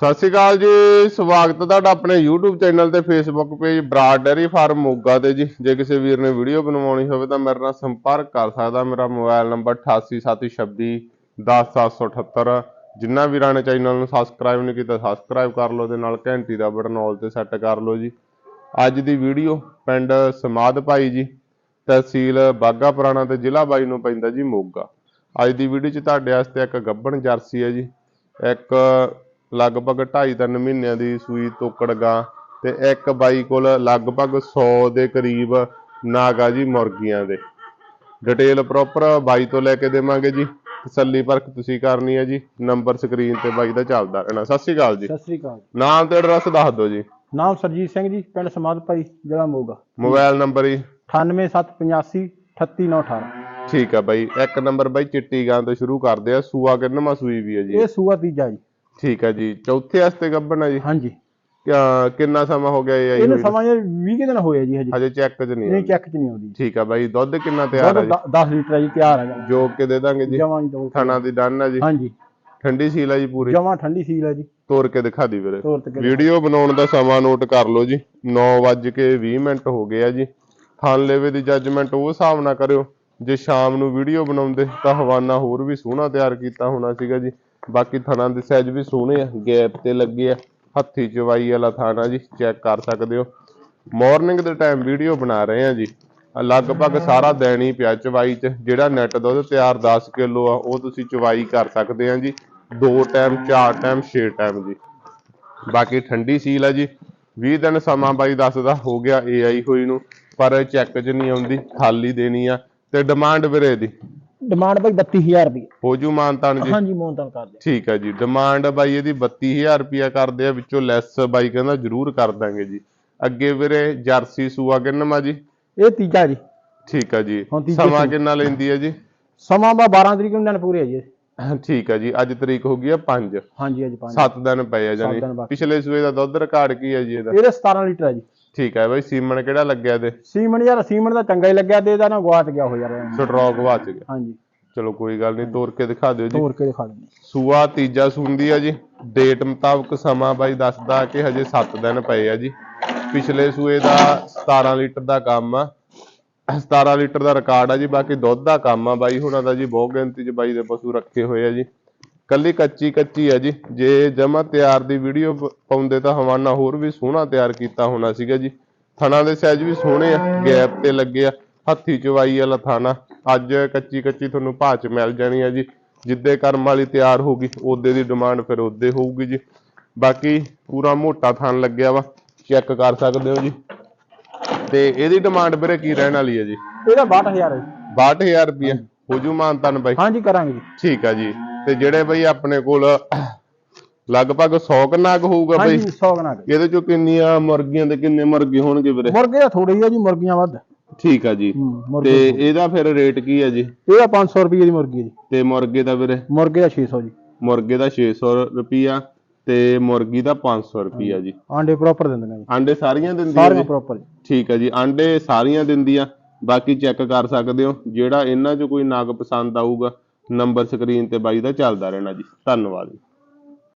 ਸਤਿ ਸ਼੍ਰੀ ਅਕਾਲ ਜੀ, ਸਵਾਗਤ ਹੈ ਤੁਹਾਡਾ ਆਪਣੇ YouTube ਚੈਨਲ ਤੇ Facebook page Brar dairy farm Moga ਤੇ ਜੀ। ਜੇ ਕਿਸੇ ਵੀਰ ਨੇ ਵੀਡੀਓ ਬਣਵਾਉਣੀ ਹੋਵੇ ਤਾਂ ਮੇਰੇ ਨਾਲ ਸੰਪਰਕ ਕਰ ਸਕਦਾ। ਮੇਰਾ ਮੋਬਾਈਲ ਨੰਬਰ 8876 10778 ਜਿਨ੍ਹਾਂ ਵੀਰਾਂ ਨੇ ਚੈਨਲ ਨੂੰ ਸਬਸਕ੍ਰਾਈਬ ਨਹੀਂ ਕੀਤਾ ਸਬਸਕ੍ਰਾਈਬ ਕਰ ਲਓ ਤੇ ਨਾਲ ਘੰਟੀ ਦਾ ਬਟਨ ਆਲ ਤੇ ਸੈੱਟ ਕਰ ਲਓ ਜੀ। ਅੱਜ ਦੀ ਵੀਡੀਓ ਪਿੰਡ ਸਮਾਦ ਭਾਈ ਜੀ, ਤਹਿਸੀਲ ਬਾਗਾ ਪੁਰਾਣਾ ਤੇ ਜ਼ਿਲ੍ਹਾ ਬਾਈ ਨੂੰ ਪੈਂਦਾ ਜੀ ਮੋਗਾ। ਅੱਜ ਦੀ ਵੀਡੀਓ 'ਚ ਤੁਹਾਡੇ ਵਾਸਤੇ ਇੱਕ ਗੱਬਣ ਜਰਸੀ ਹੈ ਜੀ। ਇੱਕ ਲਗਭਗ 2.5-3 ਮਹੀਨਿਆਂ ਦੀ ਸੂਈ ਤੋਕੜ ਗਾਂ ਤੇ ਇੱਕ ਬਾਈ ਕੋਲ ਲਗਭਗ 100 ਦੇ ਕਰੀਬ ਨਾਗਾ ਜੀ ਮੁਰਗੀਆਂ ਦੇ। ਡਿਟੇਲ ਪ੍ਰੋਪਰ ਬਾਈ ਤੋਂ ਲੈ ਕੇ ਦੇਵਾਂਗੇ ਜੀ। ਤਸੱਲੀ ਪਰਖ ਤੁਸੀਂ ਕਰਨੀ ਹੈ ਜੀ। ਨੰਬਰ ਸਕਰੀਨ ਤੇ ਬਾਈ ਦਾ ਚੱਲਦਾ ਰਹਿਣਾ। ਸਤਿ ਸ਼੍ਰੀ ਅਕਾਲ ਜੀ। ਸਤਿ ਸ੍ਰੀ ਅਕਾਲ ਨਾਮ ਤੇ ਐਡਰੈਸ ਦੱਸ ਦਿਓ ਜੀ। ਨਾਮ ਸਰਜੀਤ ਸਿੰਘ ਜੀ ਪਿੰਡ ਸਮਾਦ ਭਾਈ ਜ਼ਿਲ੍ਹਾ ਮੋਗਾ। ਮੋਬਾਈਲ ਨੰਬਰ ਜੀ। 98785 38918 ਠੀਕ ਆ ਬਾਈ। ਇੱਕ ਨੰਬਰ ਬਾਈ ਚਿੱਟੀ ਗਾਂ ਤੋਂ ਸ਼ੁਰੂ ਕਰਦੇ ਆ। ਸੂਆ ਕਿੰਨਵਾਂ ਸੂਈ ਵੀ ਹੈ ਜੀ? ਇਹ ਸੂਆ ਤੀਜਾ ਜੀ। ਠੀਕ ਆ ਜੀ ਚੌਥੇ ਵਾਸਤੇ ਗੱਬਣ ਹੈ ਜੀ? ਹਾਂਜੀ। ਕਿਆ- ਕਿੰਨਾ ਸਮਾਂ ਹੋ ਗਿਆ ਇਹ ਆਈ ਇਹਨੂੰ ਹੋਈ? ਸਮਾਂ ਇਹ 20 ਕੁ ਦਿਨ ਹੋਏ ਜੀ ਹਜੇ। ਹਜੇ ਚੈੱਕ 'ਚ ਨਹੀਂ ਆਈ। ਚੈੱਕ ਚ ਨਹੀਂ ਆਉਂਦੀ। ਠੀਕ ਆ ਬਾਈ ਦੁੱਧ ਕਿੰਨਾ ਤਿਆਰ ਹੈ ਜੀ? 10 ਲੀਟਰ ਆ ਜੀ ਤਿਆਰ ਆ ਜਾਣਾ ਜੋਕ ਕੇ ਦੇ ਦਾਂਗੇ ਜੀ। ਜਮਾਂ ਹੀ ਦੋ ਥਾਣਾ ਦੀ ਡਨ ਹੈ ਜੀ। ਹਾਂਜੀ। ਠੰਡੀ ਸੀਲ ਹੈ ਜੀ ਪੂਰੀ? ਜਮਾਂ ਠੰਡੀ ਸੀਲ ਹੈ ਜੀ। ਤੋੜ ਕੇ ਦਿਖਾ ਦੀ ਵੀਰੇ। ਤੋਰ ਵੀਡੀਓ ਬਣਾਉਣ ਦਾ ਸਮਾਂ ਨੋਟ ਕਰ ਲਓ ਜੀ। 9:20 ਮਿੰਟ ਹੋ ਗਏ ਆ ਜੀ। ਥਾਨ ਲੈਵੇ ਦੀ ਜੱਜਮੈਂਟ ਉਹ ਹਿਸਾਬ ਨਾਲ ਕਰਿਓ। ਜੇ ਸ਼ਾਮ ਨੂੰ ਵੀਡੀਓ ਬਣਾਉਂਦੇ ਤਾਂ ਹਵਾਨਾ ਹੋਰ ਵੀ ਸੋਹਣਾ ਤਿਆਰ ਕੀਤਾ ਹੋਣਾ ਸੀਗਾ ਜੀ। ਬਾਕੀ ਥਣਾ ਦੇ ਸਾਈਜ਼ ਵੀ ਸੋਹਣੇ ਆ, ਗੈਪ ਤੇ ਲੱਗੇ ਆ। ਹੱਥੀ ਚਵਾਈ ਵਾਲਾ ਥਾਣਾ ਜੀ, ਚੈੱਕ ਕਰ ਸਕਦੇ ਹੋ। ਮਾਰਨਿੰਗ ਦੇ ਟਾਈਮ ਵੀਡੀਓ ਬਣਾ ਰਹੇ ਆ ਜੀ। ਲਗਭਗ ਸਾਰਾ ਦਿਨ ਹੀ ਪਿਆ ਚਵਾਈ ਚ, ਜਿਹੜਾ ਨੈਟ ਦੁੱਧ ਤਿਆਰ 10 ਕਿਲੋ ਆ, ਉਹ ਤੁਸੀਂ ਚਵਾਈ ਕਰ ਸਕਦੇ ਆ ਜੀ। ਦੋ ਟਾਈਮ ਚਾਰ ਟਾਈਮ ਛੇ ਟਾਈਮ ਜੀ। ਬਾਕੀ ਠੰਡੀ ਸੀਲ ਆ ਜੀ। 20 ਦਿਨ ਸਮਾਂ ਬਾਈ ਦੱਸਦਾ, ਹੋ ਗਿਆ ਏਆਈ ਹੋਈ ਨੂੰ, ਪਰ ਚੈੱਕ 'ਚ ਨਹੀਂ ਆਉਂਦੀ, ਖਾਲੀ ਦੇਣੀ ਆ। ਤੇ ਡਿਮਾਂਡ ਵੀਰੇ ਦੀ ਡਿਮਾਂਡ ਭਾਈ 32000 ਰੁਪਏ ਹੋ ਜੂ ਮਾਨਤਾਨ ਜੀ। ਹਾਂਜੀ ਮੋਹਨਤਾਨ ਕਰਦੇ ਠੀਕ ਆ ਜੀ। ਡਿਮਾਂਡ ਬਾਈ ਇਹਦੀ 32000 ਰੁਪਿਆ ਕਰਦੇ ਆ ਵਿੱਚੋਂ ਲੈਸ ਬਾਈ ਕਹਿੰਦਾ ਜ਼ਰੂਰ ਕਰ ਦਾਂਗੇ ਜੀ। ਅੱਗੇ ਵੀਰੇ ਜਰਸੀ ਸੂਆ ਕਿੰਨਵਾ ਜੀ? ਇਹ ਤੀਜਾ ਜੀ। ਠੀਕ ਆ ਜੀ। ਸਮਾਂ। ਕਿੰਨਾ ਲੈਂਦੀ ਹੈ ਜੀ? ਸਮਾਂ ਬਾ 12 ਤਰੀਕ ਨੂੰ ਦਿਨ ਪੂਰੇ ਆ ਜੀ। ਠੀਕ ਆ ਜੀ। ਅੱਜ ਤਰੀਕ ਹੋ ਗਈ ਆ 5 ਹਾਂਜੀ ਅੱਜ 5 7 ਦਿਨ ਪਏ ਆ ਜਾਨੀ। ਪਿਛਲੇ ਸੂਏ ਦਾ ਦੁੱਧ ਰਿਕਾਰਡ ਕੀ ਹੈ ਜੀ ਇਹਦਾ? ਇਹਦੇ 17 ਲੀਟਰ ਆ ਜੀ। ਠੀਕ ਹੈ ਬਾਈ ਸੀਮਨ ਕਿਹੜਾ ਲੱਗਿਆ ਤੇ? ਸੀਮਨ ਯਾਰ ਸੀਮਨ ਦਾ ਚੰਗਾ ਹੀ ਲੱਗਿਆ ਤੇ ਇਹਦਾ ਨਾ ਗਵਾਚ ਗਿਆ ਹੋ ਯਾਰ। ਸਟਰੋਕ ਵਾਚ ਗਿਆ। ਹਾਂਜੀ। ਚਲੋ ਕੋਈ ਗੱਲ ਨਹੀਂ ਤੋੜ ਕੇ ਦਿਖਾ ਦਿਓ ਜੀ। ਤੋੜ ਕੇ ਦਿਖਾ ਦਿੰਦੇ ਸੂਆ ਤੀਜਾ ਸੁੰਦੀ ਆ ਜੀ। ਡੇਟ ਮੁਤਾਬਕ ਸਮਾਂ ਬਾਈ ਦੱਸਦਾ ਕਿ ਹਜੇ 7 ਦਿਨ ਪਏ ਆ ਜੀ। ਪਿਛਲੇ ਸੂਏ ਦਾ 17 ਲੀਟਰ ਦਾ ਕੰਮ ਆ। 17 ਲੀਟਰ ਦਾ ਰਿਕਾਰਡ ਆ ਜੀ ਬਾਕੀ ਦੁੱਧ ਦਾ ਕੰਮ ਆ ਬਾਈ। ਹੁਣਾਂ ਦਾ ਜੀ ਬਹੁਤ ਗਿਣਤੀ 'ਚ ਬਾਈ ਦੇ ਪਸ਼ੂ ਰੱਖੇ ਹੋਏ ਆ ਜੀ। ਕੱਲੀ ਕੱਚੀ ਕੱਚੀ ਆ ਜੀ। ਜੇ ਜਮਾ ਤਿਆਰ ਦੀ ਵੀਡੀਓ ਪਾਉਂਦੇ ਤਾਂ ਹਵਾਨਾ ਹੋਰ ਵੀ ਸੋਹਣਾ ਤਿਆਰ ਕੀਤਾ ਹੋਣਾ ਸੀਗਾ ਜੀ। ਥਣਾ ਦੇ ਸਾਈਜ਼ ਵੀ ਸੋਹਣੇ ਆ ਗੈਪ ਤੇ ਲੱਗੇ ਆ ਹੱਥੀ ਚਵਾਈ ਵਾਲਾ ਥਾਣਾ। ਅੱਜ ਕੱਚੀ ਕੱਚੀ ਤੁਹਾਨੂੰ ਭਾਅ ਚ ਮਿਲ ਜਾਣੀ ਆ ਜੀ। ਜਿੱਦੇ ਕਰਮ ਵਾਲੀ ਤਿਆਰ ਹੋਊਗੀ ਉਹਦੇ ਦੀ ਡਿਮਾਂਡ ਫਿਰ ਉਹਦੇ ਹੋਊਗੀ ਜੀ। ਬਾਕੀ ਪੂਰਾ ਮੋਟਾ ਥਣ ਲੱਗਿਆ ਵਾ ਚੈੱਕ ਕਰ ਸਕਦੇ ਹੋ ਜੀ। ਤੇ ਇਹਦੀ ਡਿਮਾਂਡ ਵੀਰੇ ਕੀ ਰਹਿਣ ਵਾਲੀ ਹੈ ਜੀ? ਇਹਦਾ 62000 ਹੈ ਜੀ। 62000 ਰੁਪਏ ਹੋ ਜੂ ਮਾਨਤਨ ਬਾਈ। ਹਾਂਜੀ ਕਰਾਂਗੇ ਜੀ। ਠੀਕ ਆ ਜੀ। ਤੇ ਜਿਹੜੇ ਬਈ ਆਪਣੇ ਕੋਲ ਲਗਭਗ 100 ਕਨਾਕ ਹੋਊਗਾ ਬਈ। ਹਾਂਜੀ 100 ਗਣਾ ਕੇ ਇਹਦੇ ਚੋਂ ਕਿੰਨੀਆਂ ਮੁਰਗੀਆਂ ਤੇ ਕਿੰਨੇ ਮੁਰਗੇ ਹੋਣਗੇ ਵੀਰੇ? ਮੁਰਗੇ ਥੋੜੇ ਹੀ ਆ ਜੀ ਮੁਰਗੀਆਂ ਵੱਧ। ਠੀਕ ਆ ਜੀ। ਤੇ ਇਹਦਾ ਫਿਰ ਰੇਟ ਕੀ ਆ ਜੀ? ਇਹਦਾ 500 ਰੁਪਏ ਦੀ ਮੁਰਗੀ ਜੀ। ਤੇ ਮੁਰਗੇ ਦਾ ਵੀਰੇ? ਮੁਰਗੇ ਦਾ 600 ਜੀ। ਮੁਰਗੇ ਦਾ 600 ਰੁਪਿਆ ਤੇ ਮੁਰਗੀ ਦਾ 500 ਰੁਪਿਆ ਜੀ। ਆਂਡੇ ਪ੍ਰੋਪਰ ਦਿੰਦੇ ਨੇ ਜੀ। ਆਂਡੇ ਸਾਰੀਆਂ ਦਿੰਦੀਆਂ ਸਾਰੀਆਂ ਪ੍ਰੋਪਰ ਜੀ। ਠੀਕ ਆ ਜੀ ਆਂਡੇ ਸਾਰੀਆਂ ਦਿੰਦੀਆਂ। ਬਾਕੀ ਚੈੱਕ ਕਰ ਸਕਦੇ ਹੋ ਜਿਹੜਾ ਇਹਨਾਂ 'ਚ ਕੋਈ ਨਗ ਪਸੰਦ ਆਊਗਾ ਨੰਬਰ ਸਕਰੀਨ ਤੇ ਬਾਈ ਦਾ ਚੱਲਦਾ ਰਹਿਣਾ ਜੀ। ਧੰਨਵਾਦ ਜੀ।